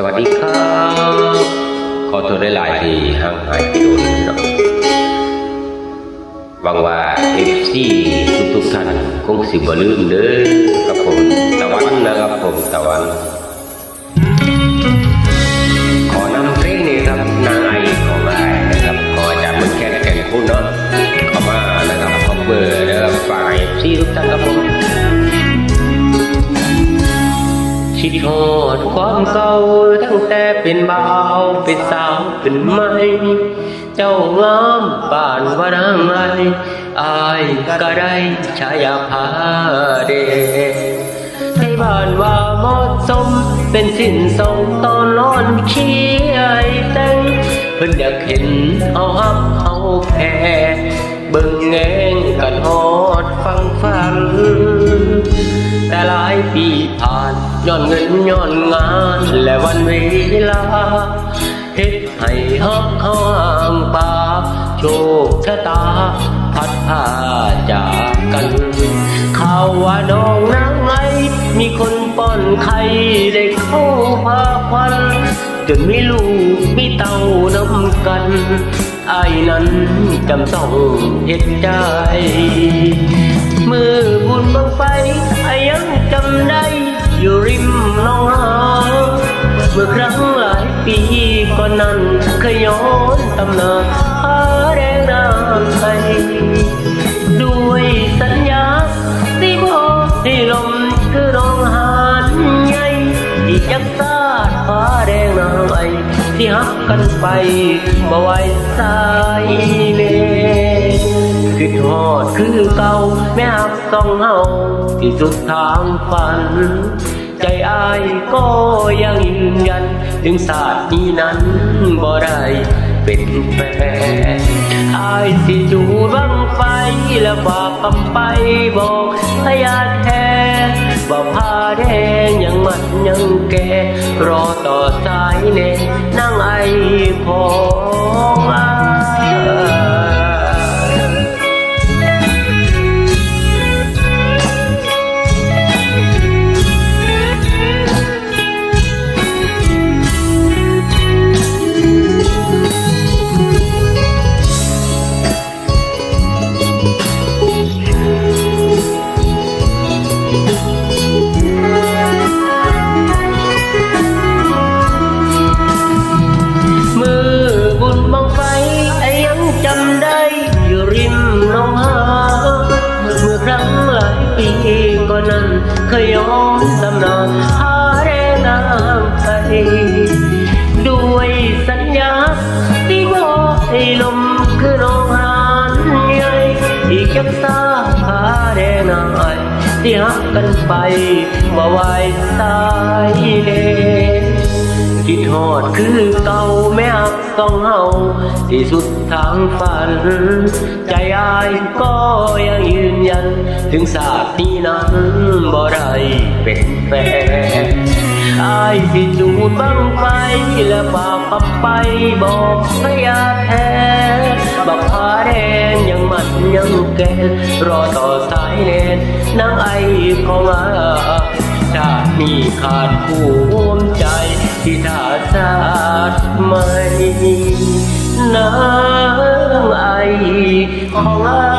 สวัสดีครับขอโทษได้หลายทีห่างหายไปโดนเนาะหวังว่าเอฟซีทุกๆท่านคงสิบ่ลืมเด้อครับผมตะวันนะครับผมตะวัน ขอนำเพลงนี้ครับนางไอของไอนะครับขอจากมันแค่แก่นคุณเนาะเข้ามานะครับขอเบอร์นะครับฝ่ายซีทุกท่านครับผม คิดฮอดความเก่าตั้งแต่เป็นบ่าวเป็นสาวเป็นไม่เจ้างามบ้านว่านางไรอายก็ได้ชายาพาเดให้บ้านว่าเหมาะสมเป็นสิ้นทรงตอนนอนเคียยแต่งเพิ่นอยากเห็นเอาฮับเอาแพ้เบิ่งแงงกันฮอดฟังฟังแต่หลายปี ย้อนเงินย้อนงาน และวันเวลาเฮ็ดให้ฮักขาห่างป่าโชคชะตา พัดพาจากกันข่าวว่าน้องนางไอมีคนป้อนไข่ได้เข้าพาควันจนมีลูกมีเต้านำกันไอ้นั้นจำต้องเห็ดใจมือบุญบังไฟไอ้ยังจำได้ อยู่ริมหน้องหางเมื่อครั้งหลายปีก่อนนั้นเคยย้อนตำนานหาแรงน้ำใจด้วยสัญญาที่บอกให้ลมคือร้องหานใหญ่ที่ยักษ์ซาดฟ้าแดงน้ำไอที่หักกันไปบ่ไหวสายเน คือทอดคือเก่าแม่หักต้องเฮาที่สุดทางฝัน ใจอายก็ยังยืนยัน ถึงศาสตร์นี้นั้นบ่ได้เป็นแฟนอายสิจูบังไฟและฝากคำไปบอกพยาแท้ว่าผ้าแดงยังมัดยังแก่รอต่อสายเน่นั่งไอขอ นั้นเคยย้อนตำนานหาแรงน้ำใจด้วยสัญญาที่บอกให้ลมคือน้องหานใหญ่อีกยักษาหาแรงน้ำที่หักกันไปมาไหวสายเดคิดฮอดคือเก่าแม่หักต้องเฮาที่สุดทางฝัน ใจอายก็ยัง ยัน ถึงศาสตร์นี้นั้นบ่ได้เป็นแฟนอายสิจูดบังไฟและฝากคำไปบอกพยาแท้บักพาแดงยังมันยังแก่รอต่อสายแนนนางไอของอาชาตินี้ขาดคู่ร่วมใจ ที่ท่าชาติไม่นางไอของไอ